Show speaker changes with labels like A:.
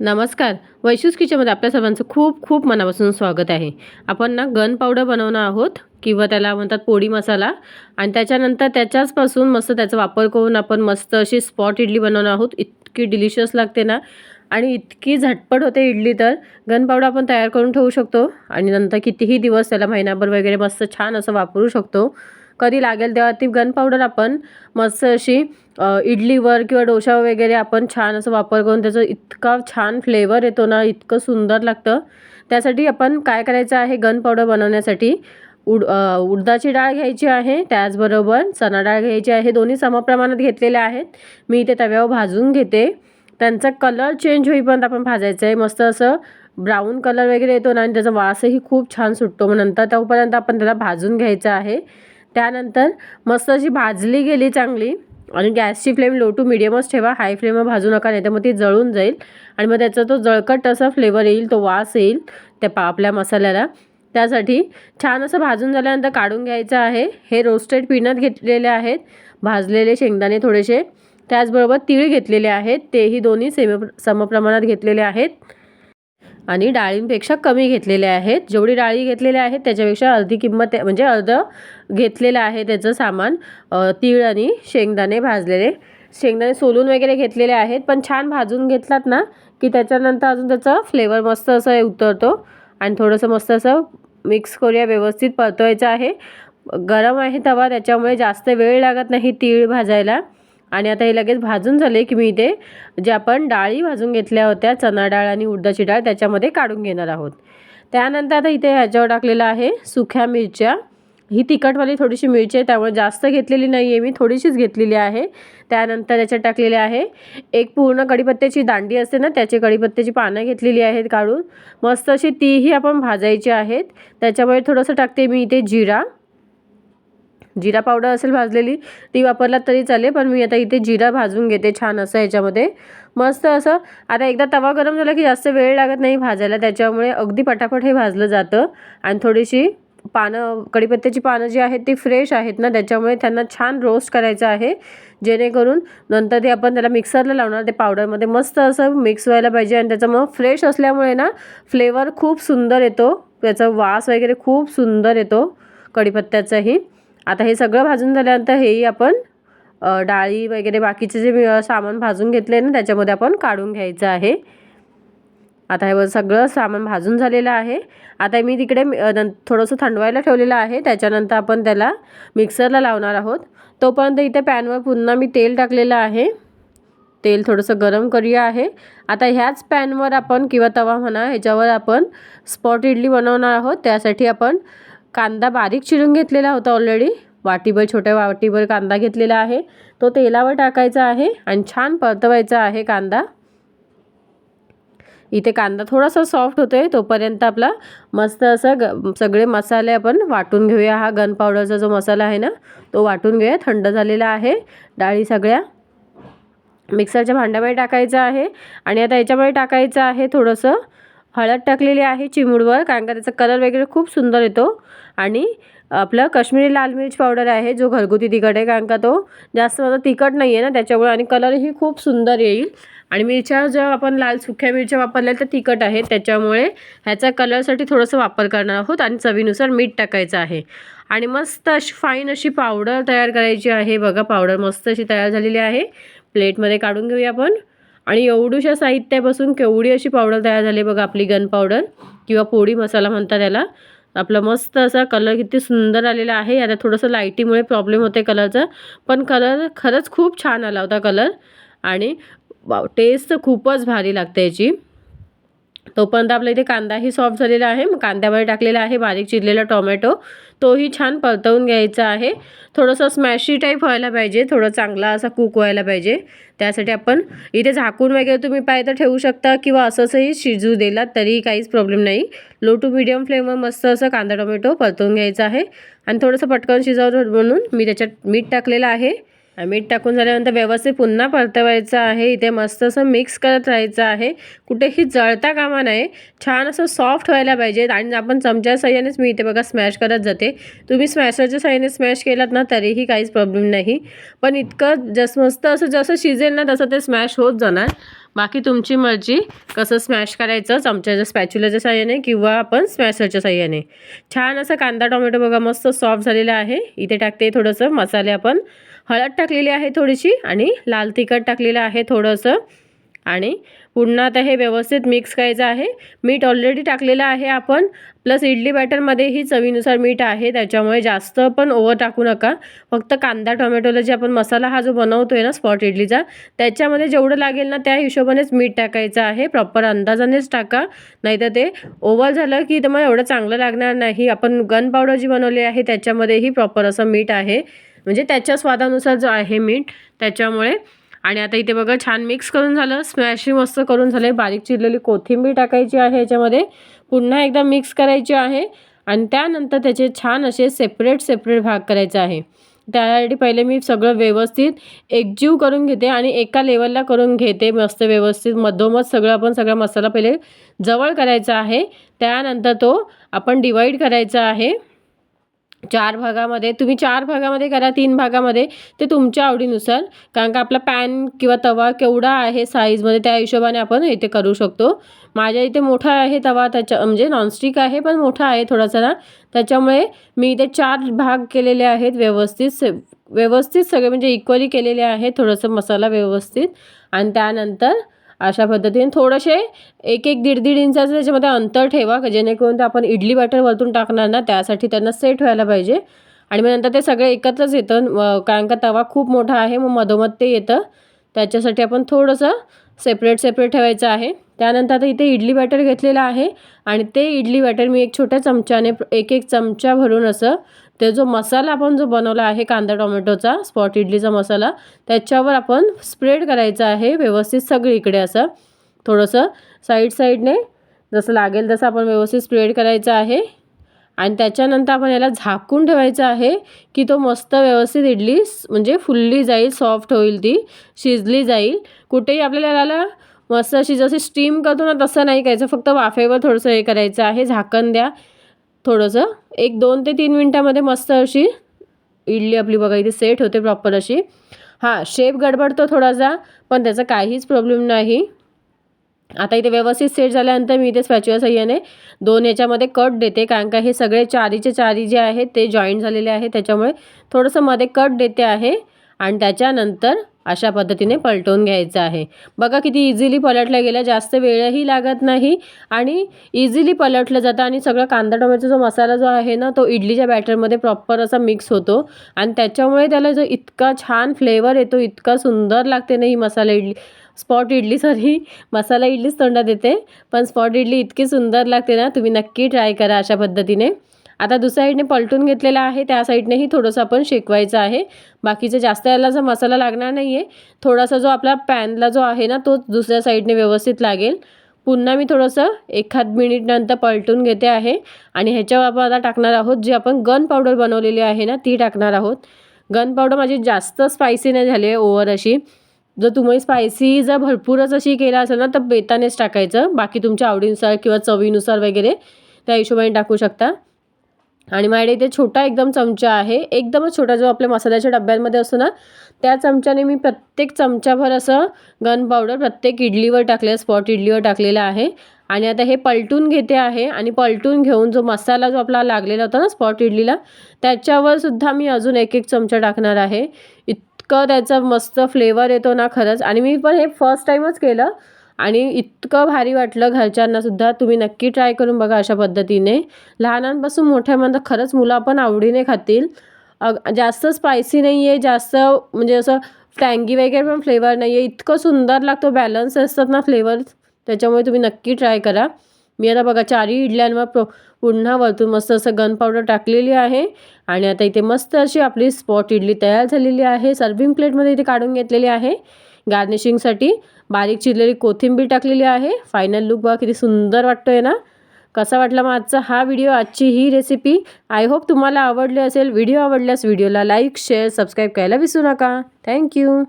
A: नमस्कार. वैशूस किचनमध्ये आपल्या सर्वांचं खूप खूप मनापासून स्वागत आहे. आपण ना गन पावडर बनवणार आहोत किंवा त्याला म्हणतात पोळी मसाला. आणि त्याच्यानंतर त्याच्याचपासून मस्त त्याचा वापर करून आपण मस्त अशी स्पॉट इडली बनवणार आहोत. इतकी डिलिशियस लागते ना. आणि इतकी झटपट होते इडली तर गन पावडर आपण तयार करून ठेवू शकतो. आणि नंतर कितीही दिवस त्याला महिनाभर वगैरे मस्त छान असं वापरू शकतो. कधी लागेल तेव्हा ती गन पावडर आपण मस्त अशी इडलीवर किंवा डोशा वगैरे आपण छान असं वापर करून त्याचं इतका छान फ्लेवर येतो ना इतकं सुंदर लागतं. त्यासाठी आपण काय करायचं आहे गन पावडर बनवण्यासाठी उड उडदाची डाळ घ्यायची आहे त्याचबरोबर चणा डाळ घ्यायची आहे दोन्ही समप्रमाणात घेतलेल्या आहेत. मी इथे तव्यावर भाजून घेते. त्यांचा कलर चेंज होईपर्यंत आपण भाजायचं आहे मस्त असं ब्राऊन कलर वगैरे येतो ना आणि त्याचा वासही खूप छान सुटतो. मग नंतर तोपर्यंत आपण त्याला भाजून घ्यायचं आहे. त्यानंतर मस्त अशी भाजली गेली चांगली. आणि गॅसची फ्लेम लो टू मिडियमच ठेवा. हाय फ्लेमवर भाजू नका नाही तर मग ती जळून जाईल. आणि मग त्याचा तो जळकट असा फ्लेवर येईल तो वास येईल त्या पा आपल्या मसाल्याला. त्यासाठी छान असं भाजून झाल्यानंतर काढून घ्यायचं आहे. हे रोस्टेड पीनट घेतलेले आहेत. भाजलेले शेंगदाणे थोडेसे. त्याचबरोबर तीळ घेतलेले आहेत. तेही दोन्ही सेम समप्रमाणात घेतलेले आहेत. आणि डाळींपेक्षा कमी घेतलेले आहेत. जेवढी डाळी घेतलेल्या आहेत त्याच्यापेक्षा अर्धी किंमत म्हणजे अर्धं घेतलेलं आहे त्याचं सामान. तीळ आणि शेंगदाणे भाजलेले. शेंगदाणे सोलून वगैरे घेतलेले आहेत पण छान भाजून घेतलात ना की त्याच्यानंतर अजून त्याचा फ्लेवर मस्त असं उतरतो. आणि थोडंसं मस्त असं मिक्स करूया व्यवस्थित परतवायचं आहे. गरम आहे तवा त्याच्यामुळे जास्त वेळ लागत नाही तीळ भाजायला. आणि आता हे लगेच भाजून झाले की मी इथे जे आपण डाळी भाजून घेतल्या होत्या चणा डाळ आणि उडदाची डाळ त्याच्यामध्ये काढून घेणार आहोत. त्यानंतर आता इथे ह्याच्यावर टाकलेलं आहे सुक्या मिरच्या. ही तिखटवाली थोडीशी मिरची आहे त्यामुळे जास्त घेतलेली नाही आहे मी थोडीशीच घेतलेली आहे. त्यानंतर याच्यात टाकलेले आहे एक पूर्ण कढीपत्त्याची दांडी असते ना त्याची कढीपत्त्याची पानं घेतलेली आहेत काढून. मस्त अशी तीही आपण भाजायची आहेत. त्याच्यामुळे थोडंसं टाकते मी इथे जिरा. जिरा पावडर असेल भाजलेली ती वापरलात तरी चालेल पण मी आता इथे जिरा भाजून घेते छान असं याच्यामध्ये. मस्त असं आता एकदा तवा गरम झाला की जास्त वेळ लागत नाही भाजायला त्याच्यामुळे अगदी पटापट हे भाजलं जातं. आणि थोडीशी पानं कढीपत्त्याची पानं जी आहेत ती फ्रेश आहेत ना त्याच्यामुळे त्यांना छान रोस्ट करायचं आहे. जेणेकरून नंतर ते आपण त्याला मिक्सरला लावणार ते पावडरमध्ये मस्त असं मिक्स व्हायला पाहिजे आणि त्याचं मग फ्रेश असल्यामुळे ना फ्लेवर खूप सुंदर येतो. त्याचा वास वगैरे खूप सुंदर येतो कढीपत्त्याचाही. आता हे सगळं भाजून झाल्यानंतर हेही आपण डाळी वगैरे बाकीचे जे सामान भाजून घेतले ना त्याच्यामध्ये आपण काढून घ्यायचं आहे. आता हे सगळं सामान भाजून झालेलं आहे. आता मी तिकडे थोडंसं थंडवायला ठेवलेलं आहे. त्याच्यानंतर आपण त्याला मिक्सरला लावणार आहोत. तोपर्यंत इथे पॅनवर पुन्हा मी तेल टाकलेलं आहे. तेल थोडंसं गरम करूया आहे. आता ह्याच पॅनवर आपण किंवा तवा म्हणा ह्याच्यावर आपण स्पॉट इडली बनवणार आहोत. त्यासाठी आपण कांदा बारीक चिरून घेतलेला होता ऑलरेडी वाटीभर छोट्या वाटीभर कांदा घेतलेला आहे. तो तेलावर टाकायचा आहे आणि छान परतवायचा आहे कांदा. इथे कांदा थोडासा सॉफ्ट होतो आहे तोपर्यंत आपला मस्त असं ग सगळे मसाले आपण वाटून घेऊया. हा गन पावडरचा जो मसाला आहे ना तो वाटून घेऊया. थंड झालेला आहे. डाळी सगळ्या मिक्सरच्या भांड्यामध्ये टाकायचं आहे. आणि आता याच्यामध्ये टाकायचं आहे थोडंसं हळद टाकलेली आहे चिमूडवर कारण का त्याचा कलर वगैरे खूप सुंदर येतो. आणि आपलं काश्मीरी लाल मिर्च पावडर आहे जो घरगुती तिखट आहे कारण का तो जास्त माझा तिखट नाही आहे ना त्याच्यामुळे आणि कलरही खूप सुंदर येईल. आणि मिरच्या ज्या आपण लाल सुक्या मिरच्या वापरल्या तर तिखट आहेत त्याच्यामुळे ह्याचा कलरसाठी थोडंसं वापर करणार आहोत आणि चवीनुसार मीठ टाकायचं आहे. आणि मस्त अशी फाईन अशी पावडर तयार करायची आहे बघा पावडर मस्त अशी तयार झालेली आहे. प्लेटमध्ये काढून घेऊया आपण. आणि एवढूशा साहित्यापासून केवढी अशी पावडर तयार झाली बघा आपली गन पावडर किंवा पोळी मसाला म्हणतात त्याला. आपला मस्त असा कलर किती सुंदर आलेला आहे. आता थोडंसं लाईटीमुळे प्रॉब्लेम होते कलरचा पण कलर खरंच खूप छान आला होता कलर आणि टेस्ट तर खूपच भारी लागते याची. तोपर्यंत आपल्या इथे कांदाही सॉफ्ट झालेला आहे. मग कांद्यामध्ये टाकलेला आहे बारीक चिरलेला टोमॅटो तोही छान परतवून घ्यायचा आहे. थोडंसं स्मॅशी टाईप व्हायला पाहिजे. थोडं चांगला असा कुक व्हायला पाहिजे. त्यासाठी आपण इथे झाकून वगैरे तुम्ही पाहिजे तर ठेवू शकता किंवा असंही शिजू दिलात तरी काहीच प्रॉब्लेम नाही. लो टू मिडियम फ्लेमवर मस्त असं कांदा टोमॅटो परतवून घ्यायचा आहे. आणि थोडंसं पटकन शिजावं म्हणून मी त्याच्यात मीठ टाकलेलं आहे. मीठ टाकून झाल्यानंतर व्यवस्थित पुन्हा परतवायचं आहे. इथे मस्त असं मिक्स करत राहायचं आहे. कुठेही जळता कामा नाही छान असं सॉफ्ट व्हायला पाहिजे. आणि आपण चमच्या सहाय्यानेच मी इथे बघा स्मॅश करत जाते. तुम्ही स्मॅशरच्या साह्याने स्मॅश केलात ना तरीही काहीच प्रॉब्लेम नाही. पण इतकं जस मस्त असं जसं शिजेल ना तसं ते स्मॅश होत जाणार. बाकी तुमची मर्जी. कसं स्मॅश करायचं? चमच्याच्या स्पॅच्युलाच्या साह्याने किंवा आपण स्मॅशरच्या साह्याने. छान असं कांदा टोमॅटो बघा मस्त सॉफ्ट झालेला आहे. इथे टाकते थोडंसं. मसाले आपण हळद टाकलेली आहे थोडीशी आणि लाल तिखट टाकलेलं आहे थोडंसं. आणि पुन्हा आता हे व्यवस्थित मिक्स करायचं आहे. मीठ ऑलरेडी टाकलेलं आहे आपण. प्लस इडली बॅटरमध्येही चवीनुसार मीठ आहे. त्याच्यामुळे जास्त पण ओव्हर टाकू नका. फक्त कांदा टोमॅटोला जे आपण मसाला हा जो बनवतो आहे ना स्पॉट इडलीचा त्याच्यामध्ये जेवढं लागेल ना त्या हिशोबानेच मीठ टाकायचं आहे. प्रॉपर अंदाजानेच टाका. नाहीतर ते ओव्हर झालं की तर मग एवढं चांगलं लागणार नाही. आपण गन पावडर जी बनवली आहे त्याच्यामध्येही प्रॉपर असं मीठ आहे. म्हणजे त्याच्या स्वादानुसार जो आहे मीठ त्याच्यामुळे. आणि आता इथे बघा छान मिक्स करून झालं. स्मॅशिंग मस्त करून झालं बारीक चिरलेली कोथिंबीर टाकायची आहे याच्यामध्ये. पुन्हा एकदा मिक्स करायची आहे. आणि त्यानंतर त्याचे छान असे सेपरेट सेपरेट भाग करायचे आहे. त्यासाठी पहिले मी सगळं व्यवस्थित एकजीव करून घेते आणि एका लेवलला करून घेते मस्त व्यवस्थित. मधोमध सगळं आपण सगळा मसाला पहिले जवळ करायचा आहे. त्यानंतर तो आपण डिवाईड करायचा आहे. चार भागामध्ये तुम्ही चार भागामध्ये करा तीन भागामध्ये ते तुमच्या आवडीनुसार. कारण का आपला पॅन किंवा तवा केवढा आहे साईजमध्ये त्या हिशोबाने आपण इथे करू शकतो. माझ्या इथे मोठा आहे तवा त्याच्या म्हणजे नॉनस्टिक आहे पण मोठा आहे थोडासा ना. त्याच्यामुळे मी इथे चार भाग केलेले आहेत व्यवस्थित से व्यवस्थित सगळे म्हणजे इक्वली केलेले आहेत थोडंसं मसाला व्यवस्थित. आणि त्यानंतर अशा पद्धतीने थोडेसे एक एक दीड दीड इंचाचं त्याच्यामध्ये अंतर ठेवा जेणेकरून ते आपण इडली बॅटर वरतून टाकणार ना त्यासाठी त्यांना सेट व्हायला पाहिजे. आणि मग नंतर ते सगळे एकत्रच येतं. कारण का तवा खूप मोठा आहे मग मधोमध ते येतं. त्याच्यासाठी आपण थोडंसं सेपरेट सेपरेट ठेवायचं आहे. त्यानंतर आता इथे इडली बॅटर घेतलेलं आहे. आणि ते इडली बॅटर मी एक छोट्या चमच्याने एक एक चमचा भरून असं ते जो मसाला आपण जो बनवला आहे कांदा टोमॅटोचा स्पॉट इडलीचा मसाला त्याच्यावर आपण स्प्रेड करायचा आहे व्यवस्थित सगळीकडे असं. थोडंसं साईड साईडने जसं लागेल तसं आपण व्यवस्थित स्प्रेड करायचं आहे. आणि त्याच्यानंतर आपण याला झाकून ठेवायचं आहे की तो मस्त व्यवस्थित इडली म्हणजे फुल्ली जाईल सॉफ्ट होईल ती शिजली जाईल. कुठेही आपल्याला याला मस्त अशी जशी स्टीम करतो ना तसं नाही करायचं फक्त वाफेवर थोडंसं हे करायचं आहे झाकण द्या. थोडंसं. एक दोन ते तीन मिनटामध्ये मस्त अशी इडली आपली बघा इथे सेट होते प्रॉपर अशी. हां शेप गडबडतो थोडासा पण त्याचा काहीच प्रॉब्लेम नाही. आता इथे व्यवस्थित सेट झाल्यानंतर मी इथे स्पॅच्युअल सह्याने दोन याच्यामध्ये कट देते कारण का हे सगळे चारीचे चारी जे आहेत ते जॉईंट झालेले आहे त्याच्यामुळे थोडंसं मध्ये कट देते आहे. आणि त्याच्यानंतर अशा पद्धतीने पलटवून घ्यायचं आहे. बघा किती इझिली पलटल्या गेल्या जास्त वेळही लागत नाही आणि इझिली पलटलं जातं आणि सगळं कांदा टोमॅटोचा जो मसाला जो आहे ना तो इडलीच्या बॅटरमध्ये प्रॉपर असा मिक्स होतो आणि त्याच्यामुळे त्याला जो इतका छान फ्लेवर येतो इतका सुंदर लागते ना ही मसाला इडली. स्पॉट इडली सॉरी मसाला इडलीच तोंडात येते पण स्पॉट इडली इतकी सुंदर लागते ना तुम्ही नक्की ट्राय करा अशा पद्धतीने. आता दुसऱ्या साईडने पलटून घेतलेला आहे. त्या साईडनेही थोडंसं आपण शेकवायचं आहे. बाकीचं जास्त याला जो मसाला लागणार नाही आहे थोडासा जो आपला पॅनला जो आहे ना तो दुसऱ्या साईडने व्यवस्थित लागेल. पुन्हा मी थोडंसं एखाद मिनिटनंतर पलटून घेते आहे. आणि ह्याच्यावर आपण आता टाकणार आहोत जी आपण गन पावडर बनवलेली आहे ना ती टाकणार आहोत. गन पावडर माझी जास्त स्पायसी नाही झाली आहे ओवर अशी. जर तुम्ही स्पायसी जर भरपूरच अशी केला असेल ना तर बेतानेच टाकायचं. बाकी तुमच्या आवडीनुसार किंवा चवीनुसार वगैरे त्या हिशोबाने टाकू शकता. आणि माझ्याकडे इथे छोटा एकदम चमचा आहे. एकदमच छोटा जो आपल्या मसाल्याच्या डब्यांमध्ये असतो ना त्या चमच्याने मी प्रत्येक चमचाभर असं गन पावडर प्रत्येक इडलीवर टाकले स्पॉट इडलीवर टाकलेलं आहे. आणि आता हे पलटून घेते आहे आणि पलटून घेऊन जो मसाला जो आपला लागलेला होता ना स्पॉट इडलीला त्याच्यावर सुद्धा मी अजून एक एक चमचा टाकणार आहे. इतकं त्याचा मस्त फ्लेवर येतो ना खरंच. आणि मी पण हे फर्स्ट टाईमच केलं. आणि इतकं भारी वाटलं घरच्यांनासुद्धा तुम्ही नक्की ट्राय करून बघा अशा पद्धतीने. लहानांपासून मोठ्यापर्यंत खरंच मुलं आपण आवडीने खातील. अग जास्त स्पायसी नाही आहे जास्त म्हणजे असं टँगी वगैरे पण फ्लेवर नाही आहे इतकं सुंदर लागतो बॅलन्स असतात ना फ्लेवर त्याच्यामुळे तुम्ही नक्की ट्राय करा. मी आता बघा चारही इडल्यांवर प्रो पुन्हा वरतून मस्त असं गन पावडर टाकलेली आहे. आणि आता इथे मस्त अशी आपली स्पॉट इडली तयार झालेली आहे. सर्विंग प्लेटमध्ये इथे काढून घेतलेली आहे. गार्निशिंगसाठी बारीक चिरलेली कोथिंबीर टाकलेली आहे. फायनल लुक बघा किती सुंदर वाटतोय ना? कसा वाटला मग आजचा हा व्हिडिओ आजची ही रेसिपी आय होप तुम्हाला आवडली असेल. व्हिडिओ आवडल्यास व्हिडिओला लाईक शेअर सबस्क्राईब करायला विसरू नका. थँक्यू